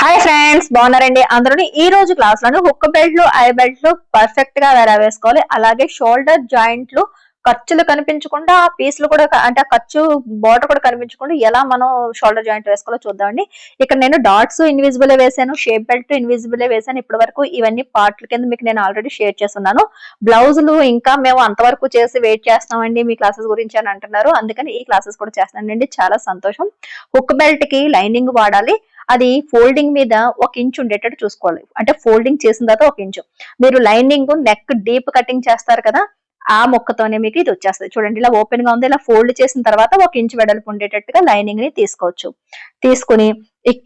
Hi friends బాగున్నారండి? అందరూ ఈ రోజు క్లాస్లోని హుక్ బెల్ట్లు ఐ బెల్ట్లు పర్ఫెక్ట్గా వేరా వేసుకోవాలి. అలాగే షోల్డర్ జాయింట్లు ఖర్చులు కనిపించకుండా ఆ పీసులు కూడా అంటే ఆ ఖర్చు బోర్డర్ కూడా కనిపించకుండా ఎలా మనం షోల్డర్ జాయింట్ వేసుకోవాలో చూద్దామండి. ఇక్కడ నేను డాట్స్ ఇన్విజిబుల్ వేసాను షేప్ బెల్ట్ ఇన్విజిబుల్ వేసాను ఇప్పటి వరకు ఇవన్నీ పార్ట్ల కింద మీకు నేను ఆల్రెడీ షేర్ చేస్తున్నాను. బ్లౌజులు ఇంకా మేము అంతవరకు చేసి వెయిట్ చేస్తామండి మీ క్లాసెస్ గురించి అని అంటున్నారు. అందుకని ఈ క్లాసెస్ కూడా చేస్తానండి చాలా సంతోషం. హుక్ బెల్ట్కి లైనింగ్ వాడాలి. అది ఫోల్డింగ్ మీద ఒక ఇంచ్ ఉండేటట్టు చూసుకోవాలి. అంటే ఫోల్డింగ్ చేసిన తర్వాత ఒక ఇంచు. మీరు లైనింగ్ నెక్ డీప్ కటింగ్ చేస్తారు కదా ఆ మొక్కతోనే మీకు ఇది వచ్చేస్తుంది. చూడండి ఇలా ఓపెన్గా ఉంది. ఇలా ఫోల్డ్ చేసిన తర్వాత ఒక ఇంచు వెడల్పు ఉండేటట్టుగా లైనింగ్ని తీసుకోవచ్చు. తీసుకుని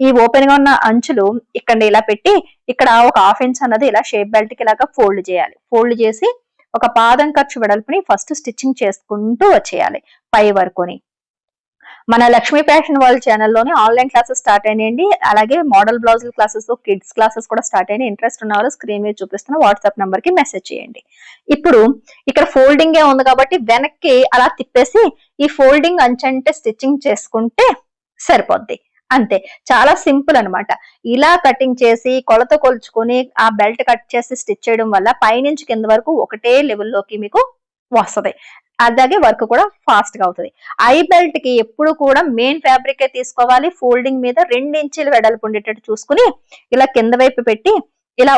ఈ ఓపెన్గా ఉన్న అంచులు ఇక్కడ ఇలా పెట్టి ఇక్కడ ఒక హాఫ్ ఇంచ్ అన్నది ఇలా షేప్ బెల్ట్కి ఇలాగా ఫోల్డ్ చేయాలి. ఫోల్డ్ చేసి ఒక పాదం ఖర్చు వెడల్పుని ఫస్ట్ స్టిచ్చింగ్ చేసుకుంటూ వచ్చేయాలి. పై వరకుని. మన లక్ష్మీ ఫ్యాషన్ వరల్డ్ ఛానల్లోనే ఆన్లైన్ క్లాసెస్ స్టార్ట్ అయినాయండి. అలాగే మోడల్ బ్లౌజుల క్లాసెస్ కిడ్స్ క్లాసెస్ కూడా స్టార్ట్ అయినాయి. ఇంట్రెస్ట్ ఉన్న వాళ్ళు స్క్రీన్ మీద చూపిస్తున్న వాట్సాప్ నెంబర్కి మెసేజ్ చేయండి. ఇప్పుడు ఇక్కడ ఫోల్డింగ్ ఏ ఉంది కాబట్టి వెనక్కి అలా తిప్పేసి ఈ ఫోల్డింగ్ అంచంటే స్టిచ్చింగ్ చేసుకుంటే సరిపోద్ది. అంతే. చాలా సింపుల్ అనమాట ఇలా కటింగ్ చేసి కొలత కొలుచుకొని ఆ బెల్ట్ కట్ చేసి స్టిచ్ చేయడం వల్ల పైనుంచి కింద వరకు ఒకటే లెవెల్లోకి మీకు వస్తది. అలాగే వర్క్ కూడా ఫాస్ట్గా అవుతుంది. ఐ బెల్ట్కి ఎప్పుడు కూడా మెయిన్ ఫ్యాబ్రిక్ తీసుకోవాలి. ఫోల్డింగ్ మీద రెండు ఇంచులు వెడల్పు ఉండేటట్టు చూసుకుని ఇలా కింద వైపు పెట్టి ఇలా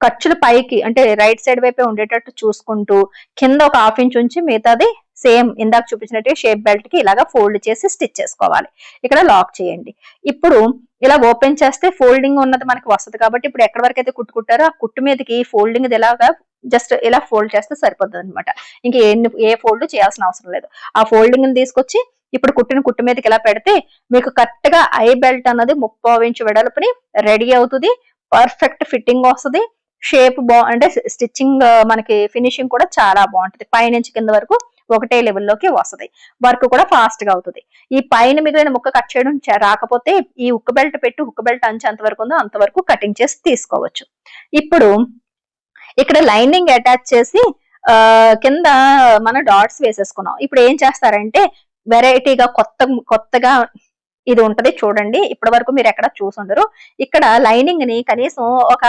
ఖర్చులు పైకి అంటే రైట్ సైడ్ వైపే ఉండేటట్టు చూసుకుంటూ కింద ఒక హాఫ్ ఇంచ్ ఉంచి మిగతాది సేమ్ ఇందాక చూపించినట్టు షేప్ బెల్ట్కి ఇలాగా ఫోల్డ్ చేసి స్టిచ్ చేసుకోవాలి. ఇక్కడ లాక్ చేయండి. ఇప్పుడు ఇలా ఓపెన్ చేస్తే ఫోల్డింగ్ ఉన్నది మనకి వస్తుంది కాబట్టి ఇప్పుడు ఎక్కడి వరకు అయితే కుట్టుకుంటారో ఆ కుట్టు మీదకి ఫోల్డింగ్ ఇలాగా జస్ట్ ఇలా ఫోల్డ్ చేస్తే సరిపోతుంది అనమాట ఇంకా ఎన్ని ఏ ఫోల్డ్ చేయాల్సిన అవసరం లేదు. ఆ ఫోల్డింగ్ని తీసుకొచ్చి ఇప్పుడు కుట్టిన కుట్టు మీదకి ఇలా పెడితే మీకు కరెక్ట్గా ఐ బెల్ట్ అన్నది ముప్పై ఇంచు వెడల్పుని రెడీ అవుతుంది. పర్ఫెక్ట్ ఫిట్టింగ్ వస్తుంది. షేప్ బా అంటే స్టిచ్చింగ్ మనకి ఫినిషింగ్ కూడా చాలా బాగుంటుంది. పైనుంచి కింద వరకు ఒకటే లెవెల్లోకి వస్తుంది. వర్క్ కూడా ఫాస్ట్గా అవుతుంది. ఈ పైన మిగిలిన ముక్క కట్ చేయడం చ- రాకపోతే ఈ ఉక్క బెల్ట్ పెట్టి ఉక్క బెల్ట్ అంచు ఎంతవరకు ఉందో అంతవరకు కటింగ్ చేసి తీసుకోవచ్చు. ఇప్పుడు ఇక్కడ లైనింగ్ అటాచ్ చేసి ఆ కింద మన డాట్స్ వేసేసుకున్నాం. ఇప్పుడు ఏం చేస్తారంటే వెరైటీగా కొత్త కొత్తగా ఇది ఉంటది చూడండి. ఇప్పటి వరకు మీరు ఎక్కడ చూసుండరు. ఇక్కడ లైనింగ్ని కనీసం ఒక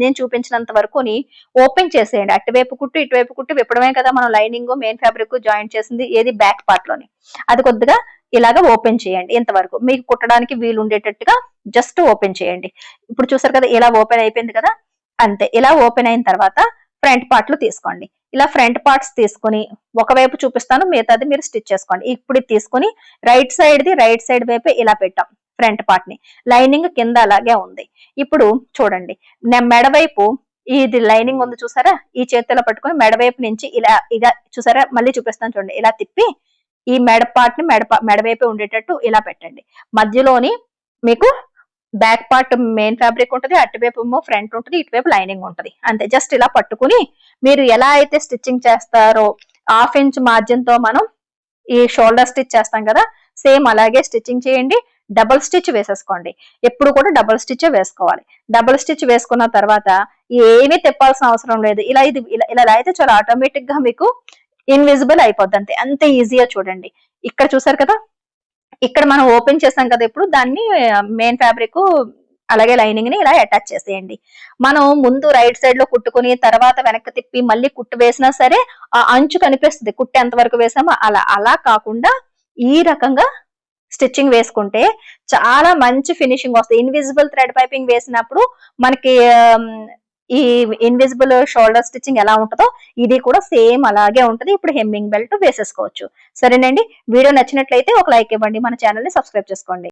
నేను చూపించినంత వరకుని ఓపెన్ చేసేయండి. అటువైపు కుట్టు ఇటువైపు కుట్టు విప్పడమే కదా మనం లైనింగ్ మెయిన్ ఫ్యాబ్రిక్ జాయిన్ చేసింది ఏది బ్యాక్ పార్ట్లోని అది కొద్దిగా ఇలాగ ఓపెన్ చేయండి ఇంతవరకు. మీకు కుట్టడానికి వీలు ఉండేటట్టుగా జస్ట్ ఓపెన్ చేయండి. ఇప్పుడు చూసారు కదా ఇలా ఓపెన్ అయిపోయింది కదా? అంతే. ఇలా ఓపెన్ అయిన తర్వాత ఫ్రంట్ పార్ట్లు తీసుకోండి. ఇలా ఫ్రంట్ పార్ట్స్ తీసుకుని ఒకవైపు చూపిస్తాను మిగతాది మీరు స్టిచ్ చేసుకోండి. ఇప్పుడు ఇది తీసుకుని రైట్ సైడ్ ది రైట్ సైడ్ వైపే ఇలా పెట్టాం ఫ్రంట్ పార్ట్ని లైనింగ్ కింద అలాగే ఉంది. ఇప్పుడు చూడండి నేను మెడవైపు ఇది లైనింగ్ ఉంది చూసారా? ఈ చేతిలో పట్టుకొని మెడవైపు నుంచి ఇలా ఇలా చూసారా? మళ్ళీ చూపిస్తాను చూడండి. ఇలా తిప్పి ఈ మెడ పార్ట్ని మెడ మెడవైపే ఉండేటట్టు ఇలా పెట్టండి. మధ్యలోని మీకు బ్యాక్ పార్ట్ మెయిన్ ఫ్యాబ్రిక్ ఉంటుంది అటువైపు ఏమో ఫ్రంట్ ఉంటుంది ఇటువైపు లైనింగ్ ఉంటుంది. అంతే జస్ట్ ఇలా పట్టుకుని మీరు ఎలా అయితే స్టిచ్చింగ్ చేస్తారో హాఫ్ ఇంచ్ మార్జిన్తో మనం ఈ షోల్డర్ స్టిచ్ చేస్తాం కదా సేమ్ అలాగే స్టిచ్చింగ్ చేయండి. డబుల్ స్టిచ్ వేసేసుకోండి. ఎప్పుడు కూడా డబుల్ స్టిచ్ వేసుకోవాలి. డబుల్ స్టిచ్ వేసుకున్న తర్వాత ఏమీ తిప్పాల్సిన అవసరం లేదు. ఇలా ఇది ఇలా ఇలా అయితే చాలా ఆటోమేటిక్గా మీకు ఇన్విజిబుల్ అయిపోద్ది అంతే. అంతే ఈజీగా చూడండి. ఇక్కడ చూసారు కదా ఇక్కడ మనం ఓపెన్ చేసాం కదా ఇప్పుడు దాన్ని మెయిన్ ఫ్యాబ్రిక్ అలాగే లైనింగ్ని ఇలా అటాచ్ చేసేయండి. మనం ముందు రైట్ సైడ్లో కుట్టుకుని తర్వాత వెనక్కి తిప్పి మళ్ళీ కుట్టు వేసినా సరే ఆ అంచు కనిపిస్తుంది. కుట్టు ఎంత వరకు వేసామో అలా అలా కాకుండా ఈ రకంగా స్టిచ్చింగ్ వేసుకుంటే చాలా మంచి ఫినిషింగ్ వస్తుంది. ఇన్విజిబుల్ థ్రెడ్ పైపింగ్ వేసినప్పుడు మనకి ఈ ఇన్విజిబుల్ షోల్డర్ స్టిచ్చింగ్ ఎలా ఉంటుందో ఇది కూడా సేమ్ అలాగే ఉంటది. ఇప్పుడు హెమ్మింగ్ బెల్ట్ వేసేసుకోవచ్చు. సరేనండి? వీడియో నచ్చినట్లయితే ఒక లైక్ ఇవ్వండి. మన ఛానల్ని సబ్స్క్రైబ్ చేసుకోండి.